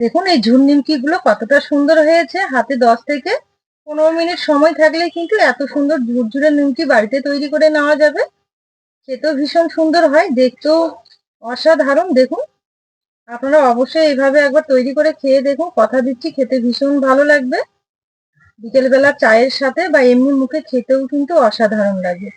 দেখুন, এই ঝুল নিমকি গুলো কতটা সুন্দর হয়েছে। হাতে দশ থেকে পনেরো মিনিট সময় থাকলে কিন্তু এত সুন্দর ঝুরঝুরে নিমকি বাড়িতে তৈরি করে নেওয়া যাবে। খেতেও ভীষণ সুন্দর হয়, দেখতেও অসাধারণ। দেখুন, আপনারা অবশ্যই এইভাবে একবার তৈরি করে খেয়ে দেখুন। কথা দিচ্ছি, খেতে ভীষণ ভালো লাগবে। বিকেলবেলা চায়ের সাথে বা এমনি মুখে খেতেও কিন্তু অসাধারণ লাগে।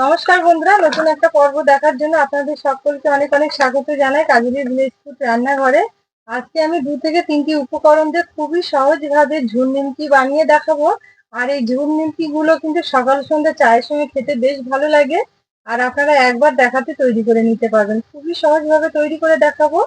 নমস্কার বন্ধুরা, নতুন একটা পর্ব দেখার জন্য আপনাদের সকলকে অনেক অনেক স্বাগত জানাই কাজুরি ভিলেজ ফুড রান্নাঘরে। আজকে আমি দু থেকে তিনটি উপকরণ দিয়ে খুবই সহজভাবে ঝুল নিমকি বানিয়ে দেখাবো। আর এই ঝুল নিমকি গুলো কিন্তু সকাল সন্ধ্যা চায়ের সঙ্গে খেতে বেশ ভালো লাগে। আর আপনারা একবার দেখাতে তৈরি করে নিতে পারবেন। খুবই সহজভাবে তৈরি করে দেখাবো।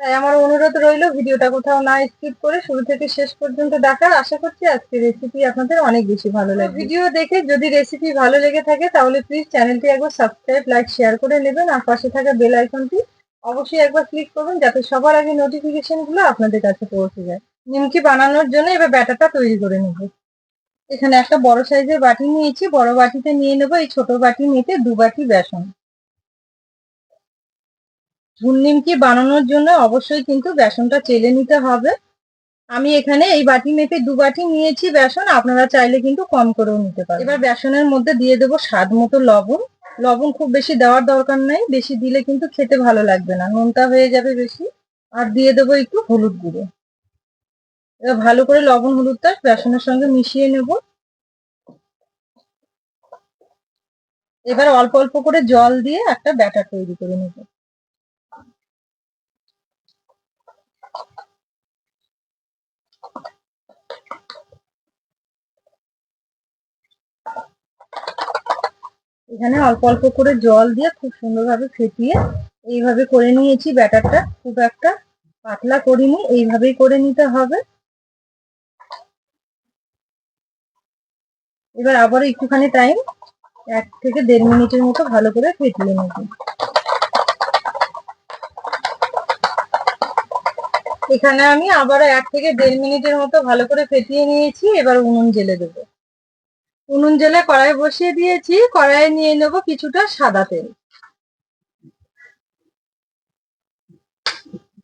তাই আমার অনুরোধ রইল ভিডিওটা কোথাও না স্কিপ করে শুরু থেকে শেষ পর্যন্ত দেখার। আশা করছি আজকে রেসিপি আপনাদের অনেক বেশি ভালো লাগবে। ভিডিও দেখে যদি রেসিপি ভালো লেগে থাকে তাহলে প্লিজ চ্যানেলটি একবার সাবস্ক্রাইব লাইক শেয়ার করে নেবেন। আর পাশে থাকা বেল আইকনটি অবশ্যই একবার ক্লিক করবেন যাতে সবার আগে নোটিফিকেশনগুলো আপনাদের কাছে পৌঁছে যায়। নিমকি বানানোর জন্য এবার ব্যাটারটা তৈরি করে নেব। এখানে একটা বড় সাইজের বাটি নিয়েছি। বড় বাটিতে নিয়ে নেব এই ছোট বাটি নিতে দু বাটি বেসন। ঝুল নিমকি বানানোর জন্য অবশ্যই কিন্তু বেসনটা চেলে নিতে হবে। আমি এখানে এই বাটি মেপে দু বাটি নিয়েছি বেসন, আপনারা চাইলে কিন্তু কম করেও নিতে পারেন। এবার বেসনের মধ্যে দিয়ে দেবো স্বাদ মতো লবণ। লবণ খুব বেশি দেওয়ার দরকার নাই, বেশি দিলে কিন্তু খেতে ভালো লাগবে না নোনতা হয়ে যাবে বেশি। আর দিয়ে দেবো একটু হলুদ গুঁড়ো। এবার ভালো করে লবণ হলুদটা বেসনের সঙ্গে মিশিয়ে নেব। এবার অল্প অল্প করে জল দিয়ে একটা ব্যাটার তৈরি করে নেব। এখানে অল্প অল্প করে জল দিয়ে খুব সুন্দরভাবে ফেটিয়ে এইভাবে করে নিয়েছি ব্যাটারটা। খুব একটা পাতলা করিনি, এইভাবেই করে নিতে হবে। এবার আবার একটুখানি টাইম এক থেকে দেড় মিনিটের মতো ভালো করে ফেটিয়ে নেব। এখানে আমি আবার এক থেকে দেড় মিনিটের মতো ভালো করে ফেটিয়ে নিয়েছি, এবার উনুন জেলে দেবো। উনুন জেলে কড়াই বসিয়ে দিয়েছি, কড়াইয়ে নিয়ে নেব কিছুটা সাদা তেল।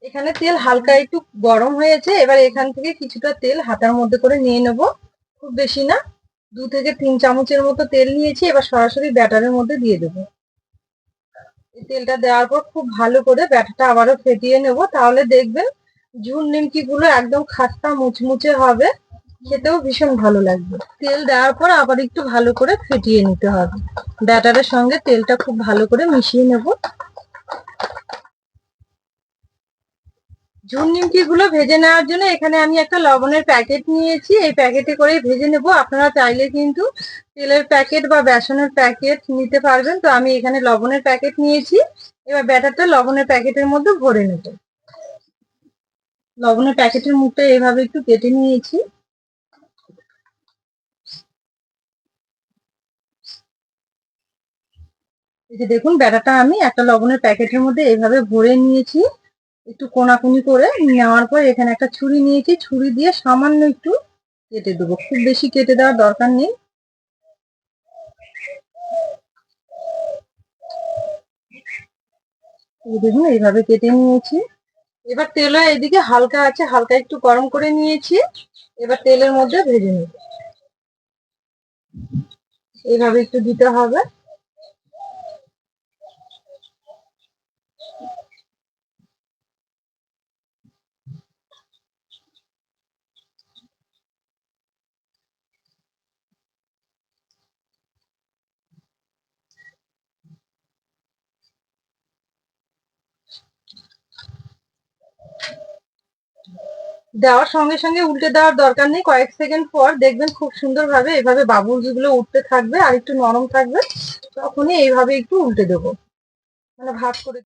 এখানে তেল হালকা একটু গরম হয়েছে, এবার এখান থেকে কিছুটা তেল হাতার মধ্যে করে নিয়ে নেব। খুব বেশি না, দু থেকে তিন চামচের মতো তেল নিয়েছি, এবার সরাসরি ব্যাটারের মধ্যে দিয়ে দেবো। তেলটা দেওয়ার পর খুব ভালো করে ব্যাটারটা আবারও ফেটিয়ে নেব, তাহলে দেখবেন ঝুল নিমকি গুলো একদম খাস্তা মুচমুচে হবে। খেতেও ভীষণ ভালো লাগবে। তেল দেওয়ার পর আবার একটু ভালো করে ফেটিয়ে নিতে হবে। ব্যাটারের সঙ্গে তেলটা খুব ভালো করে মিশিয়ে নেব। ঝুল নিমকি গুলো ভেজে নেওয়ার জন্য এখানে আমি একটা লবণের প্যাকেট নিয়েছি। এই প্যাকেটে করে ভেজে নেব। আপনারা চাইলে কিন্তু তেলের প্যাকেট বা বেসনের প্যাকেট নিতে পারবেন। তো আমি এখানে লবণের প্যাকেট নিয়েছি। এবার ব্যাটারটা লবণের প্যাকেটের মধ্যে ভরে নেব। লবণের প্যাকেটের মুখটা এইভাবে একটু কেটে নিয়েছি। এই যে দেখুন, ব্যাটাটা আমি একটা লবণের প্যাকেটের মধ্যে এইভাবে ভরে নিয়েছি, একটু কোনাকুনি করে নেওয়ার পর এখানে একটা ছুরি নিয়েছি, ছুরি দিয়ে সামান্য একটু কেটে দেবো। খুব বেশি কেটে দেওয়ার দরকার নেই। দেখুন, এইভাবে কেটে নিয়েছি। এবার তেলও এদিকে হালকা আছে, হালকা একটু গরম করে নিয়েছি। এবার তেলের মধ্যে ভেজে নেব। এইভাবে একটু দিতে হবে। দেওয়ার সঙ্গে সঙ্গে উল্টে দেওয়ার দরকার নেই। কয়েক সেকেন্ড পর দেখবেন খুব সুন্দরভাবে এভাবে বাবুলসগুলো উঠতে থাকবে, আর একটু নরম থাকবে, তখনই এইভাবে একটু উল্টে দেবো। মানে ভাগ করে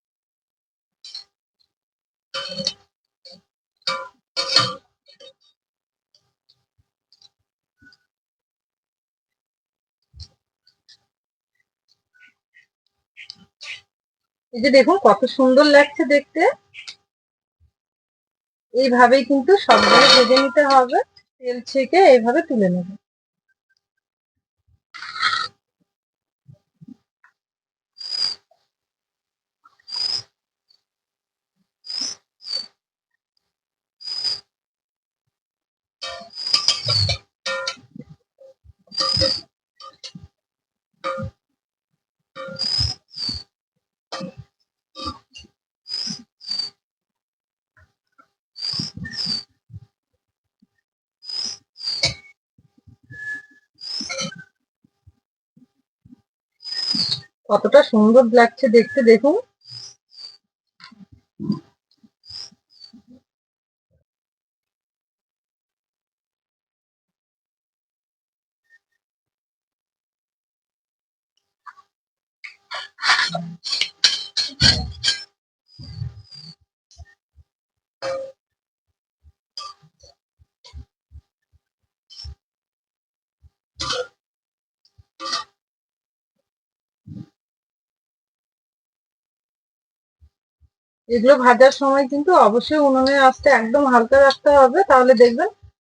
এই যে দেখুন কত সুন্দর লাগছে দেখতে। এইভাবেই কিন্তু সবগুলো ভেজে নিতে হবে তেল ছেঁকে এইভাবে তুলে নেবে। কতটা সুন্দর লাগছে দেখতে দেখুন। এগুলো ভাজার সময় কিন্তু অবশ্যই উনুনের আঁচটা একদম হালকা রাখতে হবে, তাহলে দেখবেন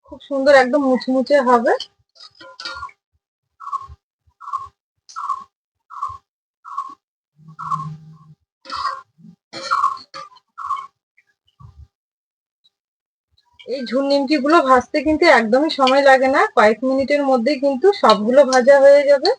খুব সুন্দর একদম মুচমুচে হবে। এই ঝুল নিমকি গুলো ভাজতে কিন্তু একদমই সময় লাগে না, কয়েক মিনিটের মধ্যেই কিন্তু সবগুলো ভাজা হয়ে যাবে।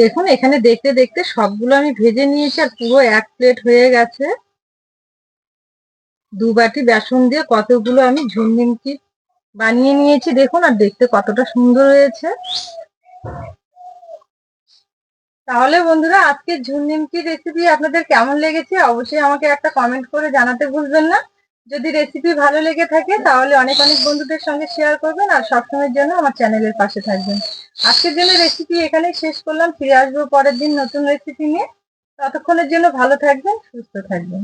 দেখুন, এখানে দেখতে দেখতে সবগুলো আমি ভেজে নিয়েছি আর পুরো এক প্লেট হয়ে গেছে। দু বাটি বেসন দিয়ে কতগুলো আমি ঝুল নিমকি বানিয়ে নিয়েছি। দেখুন, আর দেখতে কতটা সুন্দর হয়েছে। তাহলে বন্ধুরা, আজকের ঝুল নিমকি রেসিপি আপনাদের কেমন লেগেছে? অবশ্যই আমাকে একটা কমেন্ট করে জানাতে ভুলবেন না। যদি রেসিপি ভালো লেগে থাকে, তাহলে অনেক অনেক বন্ধুদের সঙ্গে শেয়ার করবেন আর সবসময়ের জন্য আমার চ্যানেলের পাশে থাকবেন। আজকের জন্য রেসিপি এখানে শেষ করলাম। ফিরে আসব পরের দিন নতুন রেসিপি নিয়ে। ততক্ষণের জন্য ভালো থাকবেন, সুস্থ থাকবেন।